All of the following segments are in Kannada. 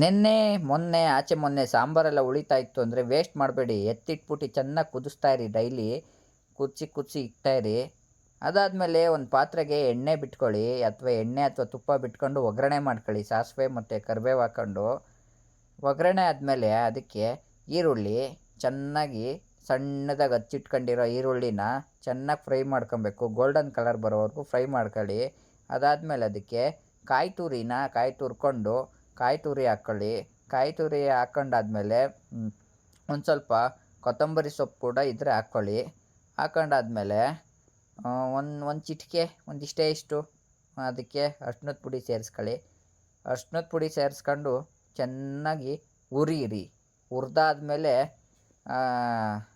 ನಿನ್ನೆ, ಮೊನ್ನೆ, ಆಚೆ ಮೊನ್ನೆ ಸಾಂಬಾರೆಲ್ಲ ಉಳಿತಾ ಇತ್ತು ಅಂದರೆ ವೇಸ್ಟ್ ಮಾಡಬೇಡಿ. ಎತ್ತಿಟ್ಬಿಟ್ಟು ಚೆನ್ನಾಗಿ ಕುದಿಸ್ತಾ ಇರಿ ಡೈಲಿ. ಕುದಿಸಿ ಕುದಿಸಿ ಇರಿ. ಅದಾದಮೇಲೆ ಒಂದು ಪಾತ್ರೆಗೆ ಎಣ್ಣೆ ಬಿಟ್ಕೊಳ್ಳಿ ಅಥವಾ ಎಣ್ಣೆ ಅಥವಾ ತುಪ್ಪ ಬಿಟ್ಕೊಂಡು ಒಗ್ಗರಣೆ ಮಾಡ್ಕೊಳ್ಳಿ. ಸಾಸಿವೆ ಮತ್ತು ಕರಿಬೇವು ಹಾಕ್ಕೊಂಡು ಒಗ್ಗರಣೆ ಆದಮೇಲೆ ಅದಕ್ಕೆ ಈರುಳ್ಳಿ ಚೆನ್ನಾಗಿ ಸಣ್ಣದಾಗಿ ಹಚ್ಚಿಟ್ಕೊಂಡಿರೋ ಈರುಳ್ಳಿನ ಚೆನ್ನಾಗಿ ಫ್ರೈ ಮಾಡ್ಕೊಬೇಕು. ಗೋಲ್ಡನ್ ಕಲರ್ ಬರೋವರೆಗೂ ಫ್ರೈ ಮಾಡ್ಕೊಳ್ಳಿ. ಅದಾದಮೇಲೆ ಅದಕ್ಕೆ ಕಾಯಿ ತುರಿನ ಕಾಯಿ ತುರ್ಕೊಂಡು ಕಾಯಿ ತುರಿ ಹಾಕ್ಕೊಳ್ಳಿ ಕಾಯಿ ತುರಿ ಹಾಕೊಂಡಾದ್ಮೇಲೆ ಒಂದು ಸ್ವಲ್ಪ ಕೊತ್ತಂಬರಿ ಸೊಪ್ಪು ಕೂಡ ಇದ್ದರೆ ಹಾಕ್ಕೊಳ್ಳಿ ಹಾಕೊಂಡಾದ್ಮೇಲೆ ಒಂದು ಒಂದು ಚಿಟಿಕೆ, ಒಂದಿಷ್ಟೇ ಇಷ್ಟು ಅದಕ್ಕೆ ಅರ್ಶಿನದ ಪುಡಿ ಸೇರಿಸ್ಕೊಳ್ಳಿ. ಅರ್ಶಿನದ ಪುಡಿ ಸೇರಿಸ್ಕೊಂಡು ಚೆನ್ನಾಗಿ ಉರಿರಿ ಹುರಿದಾದ್ಮೇಲೆ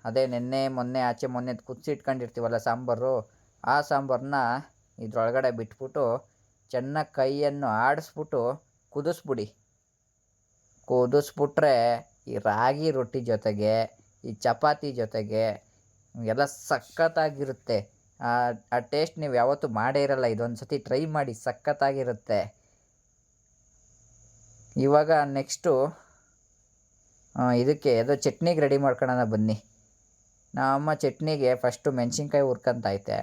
ಅದೇ ನೆನ್ನೆ, ಮೊನ್ನೆ, ಆಚೆ, ಮೊನ್ನೆ ಕುದಿಸಿಟ್ಕೊಂಡಿರ್ತೀವಲ್ಲ ಸಾಂಬಾರು, ಆ ಸಾಂಬಾರನ್ನ ಇದ್ರೊಳಗಡೆ ಬಿಟ್ಬಿಟ್ಟು ಚೆನ್ನಾಗಿ ಕೈಯನ್ನು ಆಡಿಸ್ಬಿಟ್ಟು ಕುದಿಸ್ಬಿಡಿ. ಕುದಿಸ್ಬಿಟ್ರೆ ಈ ರಾಗಿ ರೊಟ್ಟಿ ಜೊತೆಗೆ, ಈ ಚಪಾತಿ ಜೊತೆಗೆ ಎಲ್ಲ ಸಖತ್ತಾಗಿರುತ್ತೆ. ಆ ಟೇಸ್ಟ್ ನೀವು ಯಾವತ್ತೂ ಮಾಡೇ ಇರಲ್ಲ. ಇದೊಂದು ಸತಿ ಟ್ರೈ ಮಾಡಿ ಸಖತ್ತಾಗಿರುತ್ತೆ. ಇವಾಗ ನೆಕ್ಸ್ಟು ಇದಕ್ಕೆ ಅದು ಚಟ್ನಿಗೆ ರೆಡಿ ಮಾಡ್ಕೊಳ್ಳೋಣ ಬನ್ನಿ. ನಮ್ಮ ಚಟ್ನಿಗೆ ಫಸ್ಟು ಮೆಣಸಿನ್ಕಾಯಿ ಹುರ್ಕೊಂತೈತೆ.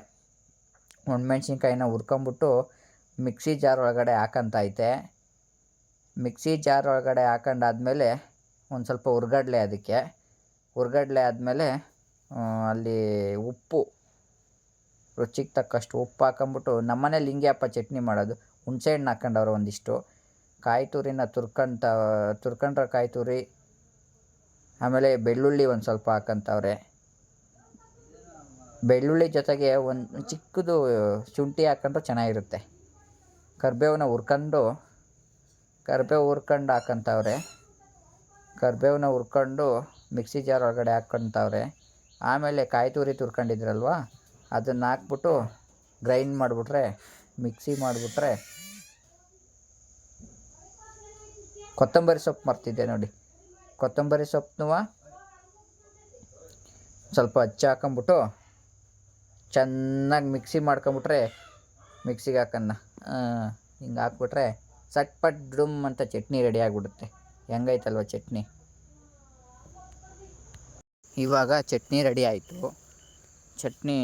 ಒಣಮೆಣ್ಸಿನ್ಕಾಯಿನ ಹುರ್ಕೊಂಬಿಟ್ಟು ಮಿಕ್ಸಿ ಜಾರ್ ಒಳಗಡೆ ಹಾಕಂತೈತೆ. ಮಿಕ್ಸಿ ಜಾರ್ ಒಳಗಡೆ ಹಾಕೊಂಡಾದ್ಮೇಲೆ ಒಂದು ಸ್ವಲ್ಪ ಹುರ್ಗಡ್ಲೆ ಅದಕ್ಕೆ. ಹುರ್ಗಡ್ಲೆ ಆದಮೇಲೆ ಅಲ್ಲಿ ಉಪ್ಪು, ರುಚಿಗೆ ತಕ್ಕಷ್ಟು ಉಪ್ಪು ಹಾಕೊಂಬಿಟ್ಟು ನಮ್ಮನೇಲಿ ಹಿಂಗೆ ಅಪ್ಪ ಚಟ್ನಿ ಮಾಡೋದು. ಹುಣಸೆ ಹಣ್ಣು ಹಾಕೊಂಡವ್ರು ಒಂದಿಷ್ಟು. ಕಾಯಿ ತುರಿನ ತುರ್ಕೊಂತ, ತುರ್ಕೊಂಡ್ರೆ ಕಾಯಿ ತುರಿ ಆಮೇಲೆ ಬೆಳ್ಳುಳ್ಳಿ ಒಂದು ಸ್ವಲ್ಪ ಹಾಕಂತವ್ರೆ. ಬೆಳ್ಳುಳ್ಳಿ ಜೊತೆಗೆ ಒಂದು ಚಿಕ್ಕದು ಶುಂಠಿ ಹಾಕೊಂಡ್ರೆ ಚೆನ್ನಾಗಿರುತ್ತೆ. ಕರ್ಬೇವನ್ನ ಹುರ್ಕೊಂಡು ಕರ್ಬೇವು ಹುರ್ಕೊಂಡು ಹಾಕಂತವ್ರೆ. ಕರ್ಬೇವನ್ನ ಹುರ್ಕೊಂಡು ಮಿಕ್ಸಿ ಜಾರ್ ಒಳಗಡೆ ಹಾಕ್ಕೊಂತವ್ರೆ ಆಮೇಲೆ ಕಾಯಿ ತುರಿ ತುರ್ಕೊಂಡಿದ್ರಲ್ವ, ಅದನ್ನು ಹಾಕ್ಬಿಟ್ಟು ಗ್ರೈಂಡ್ ಮಾಡಿಬಿಟ್ರೆ, ಮಿಕ್ಸಿ ಮಾಡಿಬಿಟ್ರೆ ಕೊತ್ತಂಬರಿ ಸೊಪ್ಪು ಮರ್ತಿದ್ದೆ ನೋಡಿ. ಕೊತ್ತಂಬರಿ ಸೊಪ್ಪನ್ನು ಸ್ವಲ್ಪ ಹಚ್ಚಿ ಹಾಕೊಂಬಿಟ್ಟು ಚೆನ್ನಾಗಿ ಮಿಕ್ಸಿ ಮಾಡ್ಕೊಂಬಿಟ್ರೆ ಮಿಕ್ಸಿಗೆ ಹಾಕನ್ನ. ಹಿಂಗೆ ಹಾಕ್ಬಿಟ್ರೆ ಸಟ್ಪಟ್ ಡುಮ್ ಅಂತ ಚಟ್ನಿ ರೆಡಿ ಆಗಿಬಿಡುತ್ತೆ. ಹೆಂಗೈತಲ್ವ ಚಟ್ನಿ? ಇವಾಗ ಚಟ್ನಿ ರೆಡಿ ಆಯಿತು. ಚಟ್ನಿ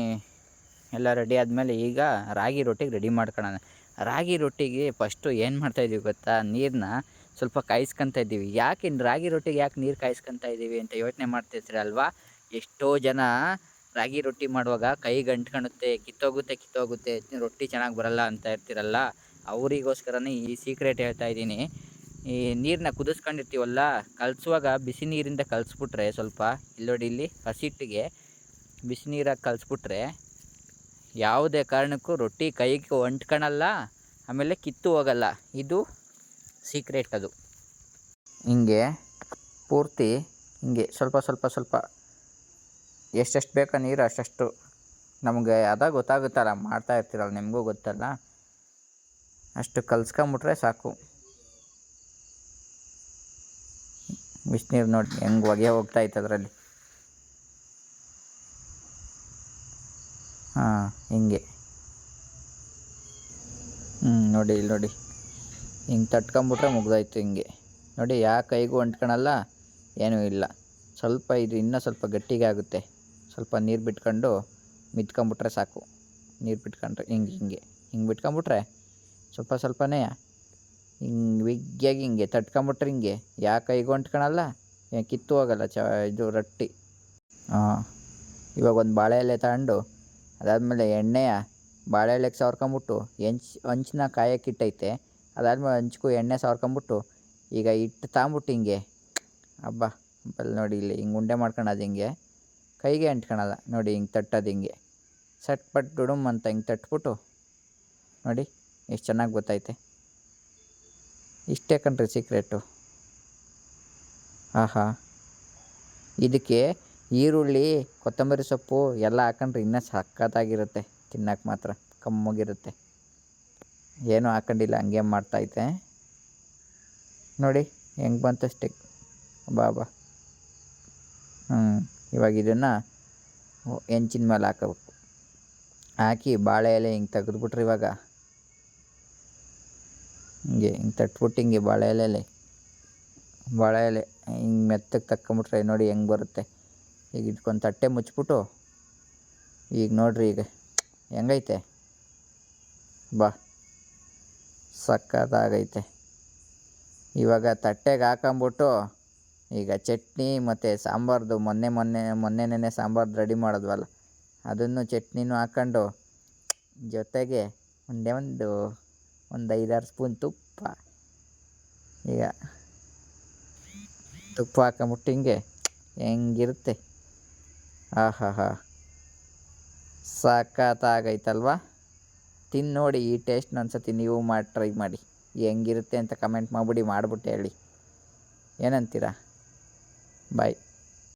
ಎಲ್ಲ ರೆಡಿ ಆದಮೇಲೆ ಈಗ ರಾಗಿ ರೊಟ್ಟಿಗೆ ರೆಡಿ ಮಾಡ್ಕೊಳ್ಳೋಣ ರಾಗಿ ರೊಟ್ಟಿಗೆ ಫಸ್ಟು ಏನು ಮಾಡ್ತಾಯಿದ್ದೀವಿ ಗೊತ್ತಾ? ನೀರನ್ನ ಸ್ವಲ್ಪ ಕಾಯಿಸ್ಕೊತ ಇದ್ದೀವಿ ಯಾಕೆ ರಾಗಿ ರೊಟ್ಟಿಗೆ ಯಾಕೆ ನೀರು ಕಾಯಿಸ್ಕೊತ ಇದ್ದೀವಿ ಅಂತ ಯೋಚನೆ ಮಾಡ್ತಿರ್ತೀರಲ್ವಾ ಎಷ್ಟೋ ಜನ ರಾಗಿ ರೊಟ್ಟಿ ಮಾಡುವಾಗ ಕೈ ಗಂಟ್ಕೊಳುತ್ತೆ ಕಿತ್ತೋಗುತ್ತೆ ಕಿತ್ತೋಗುತ್ತೆ, ರೊಟ್ಟಿ ಚೆನ್ನಾಗಿ ಬರಲ್ಲ ಅಂತ ಇರ್ತೀರಲ್ಲ? ಅವರಿಗೋಸ್ಕರನೇ ಈ ಸೀಕ್ರೆಟ್ ಹೇಳ್ತಾ ಇದ್ದೀನಿ. ಈ ನೀರನ್ನ ಕುದಿಸ್ಕೊಂಡಿರ್ತೀವಲ್ಲ, ಕಲಸುವಾಗ ಬಿಸಿ ನೀರಿಂದ ಕಲಿಸ್ಬಿಟ್ರೆ ಸ್ವಲ್ಪ ಇಲ್ಲೋಡಿ ಇಲ್ಲಿ ಹಸಿಟ್ಟಿಗೆ ಬಿಸಿ ನೀರಾಗಿ ಕಲಿಸ್ಬಿಟ್ರೆ ಯಾವುದೇ ಕಾರಣಕ್ಕೂ ರೊಟ್ಟಿ ಕೈಗೆ ಅಂಟ್ಕೊಳಲ್ಲ ಆಮೇಲೆ ಕಿತ್ತು ಹೋಗಲ್ಲ. ಇದು ಸೀಕ್ರೆಟ್ ಅದು. ಹಿಂಗೆ ಪೂರ್ತಿ ಹಿಂಗೆ ಸ್ವಲ್ಪ ಸ್ವಲ್ಪ ಸ್ವಲ್ಪ ಎಷ್ಟೆಷ್ಟು ಬೇಕೋ ನೀರು ಅಷ್ಟಷ್ಟು ನಮಗೆ ಅದ ಗೊತ್ತಾಗುತ್ತಲ್ಲ, ಮಾಡ್ತಾ ಇರ್ತೀರಲ್ಲ, ನಿಮಗೂ ಗೊತ್ತಲ್ಲ. ಅಷ್ಟು ಕಲ್ಸ್ಕೊಂಬಿಟ್ರೆ ಸಾಕು. ಬಿಸಿನೀರು ನೋಡಿ ಹೆಂಗೆ ಹೊಗೆ ಹೋಗ್ತಾ ಇತ್ತು ಅದರಲ್ಲಿ. ಹಾಂ, ಹಿಂಗೆ. ಹ್ಞೂ ನೋಡಿ ಇಲ್ಲಿ ನೋಡಿ. ಹಿಂಗೆ ತಟ್ಕೊಂಬಿಟ್ರೆ ಮುಗ್ದಾಯ್ತು ಹಿಂಗೆ. ನೋಡಿ, ಯಾ ಕೈಗೂ ಅಂಟ್ಕೊಳಲ್ಲ ಏನೂ ಇಲ್ಲ. ಸ್ವಲ್ಪ ಇದು ಇನ್ನೂ ಸ್ವಲ್ಪ ಗಟ್ಟಿಗೆ ಆಗುತ್ತೆ. ಸ್ವಲ್ಪ ನೀರು ಬಿಟ್ಕೊಂಡು ಮಿದ್ಕೊಂಬಿಟ್ರೆ ಸಾಕು. ನೀರು ಬಿಟ್ಕೊಂಡ್ರೆ ಹಿಂಗೆ ಹಿಂಗೆ. ಹಿಂಗೆ ಬಿಟ್ಕೊಂಬಿಟ್ರೆ ಸ್ವಲ್ಪ ಸ್ವಲ್ಪನೇ. ಹಿಂಗೆ ವಿಗ್ಗಿಯಾಗಿ ಹಿಂಗೆ ತಟ್ಕೊಂಬಿಟ್ರೆ ಹಿಂಗೆ. ಯಾಕೆ ಕೈಗೂ ಅಂಟ್ಕೊಳಲ್ಲ ಕಿತ್ತು ಹೋಗಲ್ಲ ಚ, ಇದು ರೊಟ್ಟಿ. ಹಾಂ. ಇವಾಗ ಒಂದು ಬಾಳೆ ಎಲೆ ತಗೊಂಡು, ಅದಾದಮೇಲೆ ಎಣ್ಣೆಯ ಬಾಳೆ ಎಲೆಗೆ ಸವರ್ಕೊಂಬಿಟ್ಟು, ಹೆಂಚ್, ಹಂಚಿನ ಕಾಯಕ್ಕಿಟ್ಟೈತೆ ಅದಾದಮೇಲೆ ಹಂಚ್ಕು ಎಣ್ಣೆ ಸವರ್ಕೊಂಬಿಟ್ಟು, ಈಗ ಹಿಟ್ಟು ತಾಂಬಿಟ್ಟು ಹಿಂಗೆ. ಹಬ್ಬ ಬಲ್ ನೋಡಿ ಇಲ್ಲಿ ಹಿಂಗೆ ಉಂಡೆ ಮಾಡ್ಕೊಳೋದು ಹಿಂಗೆ. ಕೈಗೆ ಅಂಟ್ಕೊಳಲ್ಲ ನೋಡಿ ಹಿಂಗೆ ತಟ್ಟೋದು ಹಿಂಗೆ. ಸಟ್ ಪಟ್ ಡುಡುಮ್ ಅಂತ ಹಿಂಗೆ ತಟ್ಬಿಟ್ಟು, ನೋಡಿ. ಎಷ್ಟು ಚೆನ್ನಾಗಿ ಗೊತ್ತೈತೆ ಇಷ್ಟೇ ಕಣ್ರಿ ಸೀಕ್ರೆಟು ಆಹಾ. ಇದಕ್ಕೆ ಈರುಳ್ಳಿ, ಕೊತ್ತಂಬರಿ ಸೊಪ್ಪು ಎಲ್ಲ ಹಾಕೊಂಡ್ರೆ ಇನ್ನೂ ಸಖತ್ತಾಗಿರುತ್ತೆ. ತಿನ್ನಕ್ಕೆ ಮಾತ್ರ ಕಮ್ಮಗಿರುತ್ತೆ. ಏನೂ ಹಾಕೊಂಡಿಲ್ಲ, ಹಂಗೆ ಮಾಡ್ತೈತೆ ನೋಡಿ, ಹೆಂಗೆ ಬಂತು ಅಷ್ಟೇ. ಬಾಬಾ ಹ್ಞೂ ಇವಾಗ ಇದನ್ನು ಹೆಂಚಿನ ಮೇಲೆ ಹಾಕಬೇಕು. ಹಾಕಿ ಬಾಳೆ ಎಲೆ ಹಿಂಗೆ ತೆಗೆದ್ಬಿಟ್ರೆ ಇವಾಗ ಹಿಂಗೆ ಹಿಂಗೆ ತಟ್ಬಿಟ್ಟು ಹಿಂಗೆ ಬಾಳೆ ಎಲೆಯಲ್ಲಿ ಬಾಳೆ ಎಲೆ ಹಿಂಗೆ ಮೆತ್ತಗೆ ತಕ್ಕೊಂಬಿಟ್ರೆ ನೋಡಿ ಹೆಂಗೆ ಬರುತ್ತೆ. ಈಗ ಇಟ್ಕೊಂಡು ತಟ್ಟೆ ಮುಚ್ಚಿಬಿಟ್ಟು ಈಗ ನೋಡ್ರಿ ಈಗ ಹೆಂಗೈತೆ? ಬಾ. ಸಕ್ಕತ್ತಾಗೈತೆ. ಇವಾಗ ತಟ್ಟೆಗೆ ಹಾಕೊಂಬಿಟ್ಟು ಈಗ ಚಟ್ನಿ ಮತ್ತು ಸಾಂಬಾರ್ದು ಮೊನ್ನೆ ಮೊನ್ನೆ ಮೊನ್ನೆ ನೆನೆ ಸಾಂಬಾರ್ದು ರೆಡಿ ಮಾಡಿದ್ವಲ್ಲ, ಅದನ್ನು ಚಟ್ನಿನೂ ಹಾಕ್ಕೊಂಡು ಜೊತೆಗೆ ಒಂದೇ ಒಂದು ಒಂದು ಐದಾರು ಸ್ಪೂನ್ ತುಪ್ಪ. ಈಗ ತುಪ್ಪ ಹಾಕೊಂಬಿಟ್ಟು ಹಿಂಗೆ ಹೆಂಗಿರುತ್ತೆ. ಆಹಾ ಹಾ ಸಖತ್ತಾಗೈತಲ್ವಾ ತಿಂದು ನೋಡಿ ಈ ಟೇಸ್ಟ್ನ ಒಂದ್ಸತಿ ನೀವು ಮಾಡಿ ಟ್ರೈ ಮಾಡಿ. ಹೆಂಗಿರುತ್ತೆ ಅಂತ ಕಮೆಂಟ್ ಮಾಡಿಬಿಡಿ, ಮಾಡಿಬಿಟ್ಟು ಹೇಳಿ. ಏನಂತೀರಾ? ಬಾಯ್.